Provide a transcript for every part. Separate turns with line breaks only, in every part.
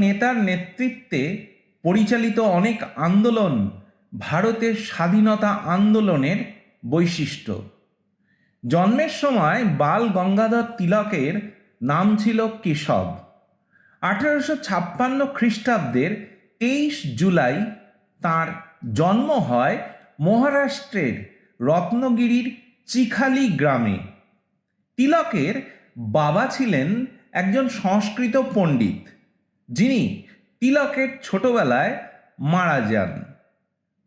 নেতার নেতৃত্বে পরিচালিত অনেক আন্দোলন ভারতের স্বাধীনতা আন্দোলনের বৈশিষ্ট্য। জন্মের সময় বাল গঙ্গাধর তিলকের নাম ছিল কেশব। আঠারোশো ছাপ্পান্ন খ্রিস্টাব্দের তেইশ জুলাই তার জন্ম হয় মহারাষ্ট্রের রত্নগিরির চিখালি গ্রামে। তিলকের বাবা ছিলেন একজন সংস্কৃত পণ্ডিত। যিনি তিলকের ছোটবেলায় মারা যান।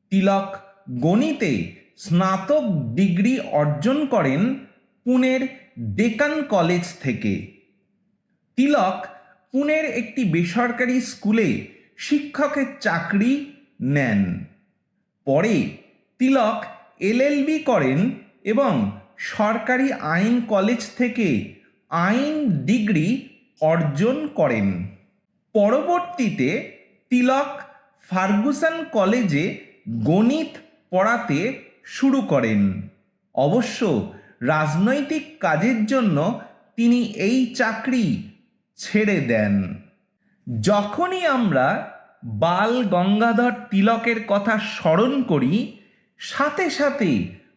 তিলক গণিতে স্নাতক ডিগ্রি অর্জন করেন পুনের ডেকান কলেজ থেকে। তিলক পুনের একটি বেসরকারি স্কুলে শিক্ষকের চাকরি নেন। পরে তিলক এলএলবি করেন এবং সরকারি আইন কলেজ থেকে আইন ডিগ্রি অর্জন করেন। পরবর্তীতে তিলক ফার্গুসন কলেজে গণিত পড়াতে শুরু করেন। অবশ্য রাজনৈতিক কাজের জন্য তিনি এই চাকরি ছেড়ে দেন। যখনই আমরা বাল গঙ্গাধর তিলকের কথা স্মরণ করি, সাথে সাথে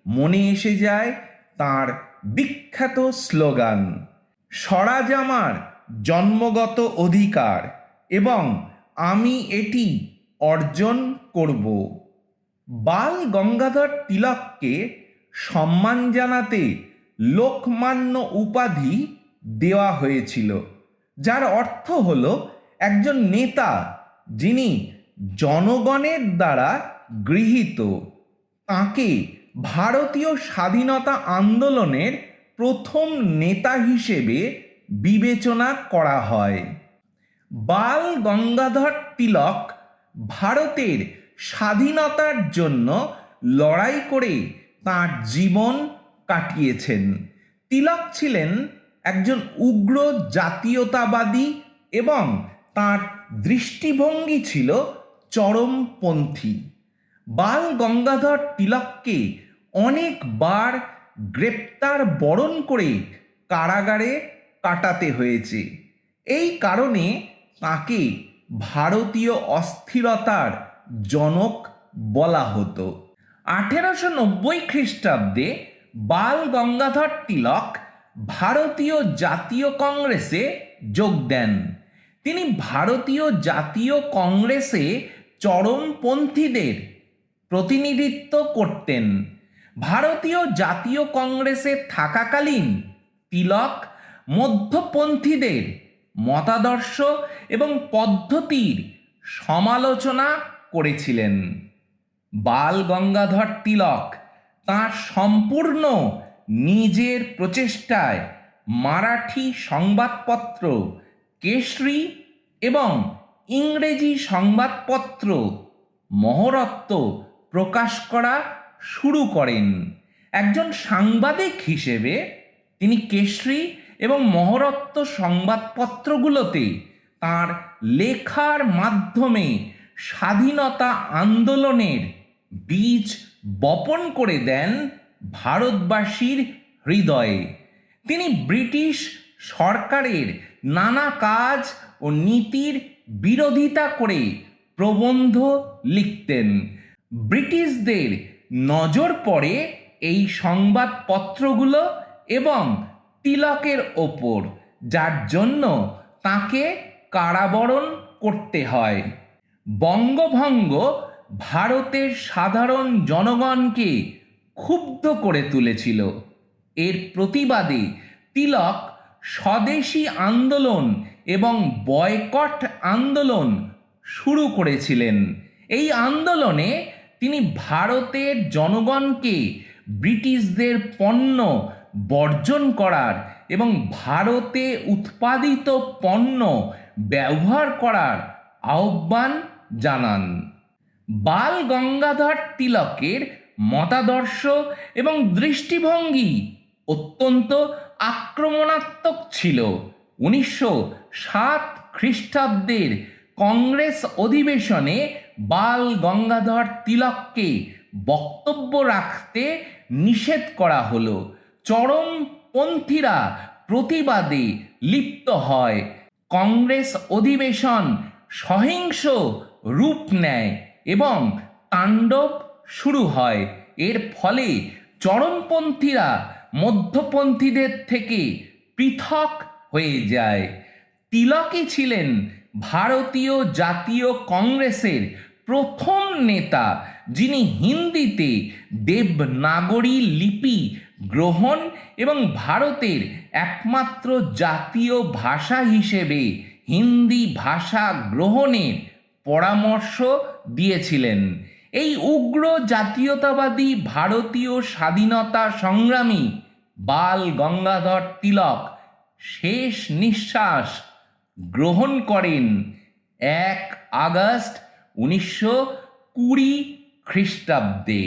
মনে এসে যায় তার বিখ্যাত স্লোগান, স্বরাজ আমার জন্মগত অধিকার। এবং আমি এটি অর্জন করব। বাল গঙ্গাধর তিলককে সম্মান জানাতে লোকমান্য উপাধি দেওয়া হয়েছিল, যার অর্থ হল একজন নেতা যিনি জনগণের দ্বারা গৃহীত। তাকে ভারতীয় স্বাধীনতা আন্দোলনের প্রথম নেতা হিসেবে বিবেচনা করা হয়। বাল গঙ্গাধর তিলক ভারতের স্বাধীনতার জন্য লড়াই করে তাঁর জীবন কাটিয়েছেন। তিলক ছিলেন একজন উগ্র জাতীয়তাবাদী এবং তার দৃষ্টিভঙ্গি ছিল চরমপন্থী। বাল গঙ্গাধর তিলককে অনেকবার গ্রেপ্তার বরণ করে কারাগারে কাটাতে হয়েছে। এই কারণে তাকে ভারতীয় অস্থিরতার জনক বলা হতো। আঠেরোশো নব্বই খ্রিস্টাব্দে বাল গঙ্গাধর তিলক ভারতীয় জাতীয় কংগ্রেসে যোগ দেন। তিনি ভারতীয় জাতীয় কংগ্রেসে চরমপন্থীদের প্রতিনিধিত্ব করতেন। ভারতীয় জাতীয় কংগ্রেসে থাকাকালীন তিলক মধ্যপন্থীদের মতাদর্শ এবং পদ্ধতির সমালোচনা করেছিলেন। বাল গঙ্গাধর তিলক তাঁর সম্পূর্ণ নিজের প্রচেষ্টায় মারাঠি সংবাদপত্র, কেশরী এবং ইংরেজি সংবাদপত্র মহরত্ব প্রকাশ করা শুরু করেন। একজন সাংবাদিক হিসেবে তিনি কেশরী এবং মহরত্ব সংবাদপত্রগুলোতে তার লেখার মাধ্যমে স্বাধীনতা আন্দোলনের বীজ বপন করে দেন ভারতবাসীর হৃদয়ে। তিনি ব্রিটিশ সরকারের নানা কাজ ও নীতির বিরোধিতা করে প্রবন্ধ লিখতেন। ব্রিটিশদের নজর পড়ে এই সংবাদপত্রগুলো এবং তিলকের ওপর, যার জন্য তাকে কারাবরণ করতে হয়। বঙ্গভঙ্গ ভারতের সাধারণ জনগণকে ক্ষুব্ধ করে তুলেছিল। এর প্রতিবাদে তিলক স্বদেশী আন্দোলন এবং বয়কট আন্দোলন শুরু করেছিলেন। এই আন্দোলনে তিনি ভারতের জনগণকে ব্রিটিশদের পণ্য বর্জন করার এবং ভারতে উৎপাদিত পণ্য ব্যবহার করার আহ্বান জানান। বাল গঙ্গাধর তিলকের মতাদর্শ এবং দৃষ্টিভঙ্গি অত্যন্ত আক্রমণাত্মক ছিল। উনিশশো সাত খ্রিস্টাব্দের কংগ্রেস অধিবেশনে বাল গঙ্গাধর তিলককে বক্তব্য রাখতে নিষেধ করা হলো। চরমপন্থীরা প্রতিবাদে লিপ্ত হয়। কংগ্রেস অধিবেশন সহিংস রূপ নেয় এবং তাণ্ডব শুরু হয়। এর ফলে চরমপন্থীরা মধ্যপন্থীদের থেকে পৃথক হয়ে যায়। তিলকই ছিলেন ভারতীয় জাতীয় কংগ্রেসের প্রথম নেতা, যিনি হিন্দিতে দেবনাগরী লিপি গ্রহণ এবং ভারতের একমাত্র জাতীয় ভাষা হিসেবে হিন্দি ভাষা গ্রহণের পরামর্শ দিয়েছিলেন। এই উগ্র জাতীয়তাবাদী ভারতীয় স্বাধীনতা সংগ্রামী বাল গঙ্গাধর তিলক শেষ নিঃশ্বাস গ্রহণ করেন এক আগস্ট উনিশশো কুড়ি খ্রিস্টাব্দে।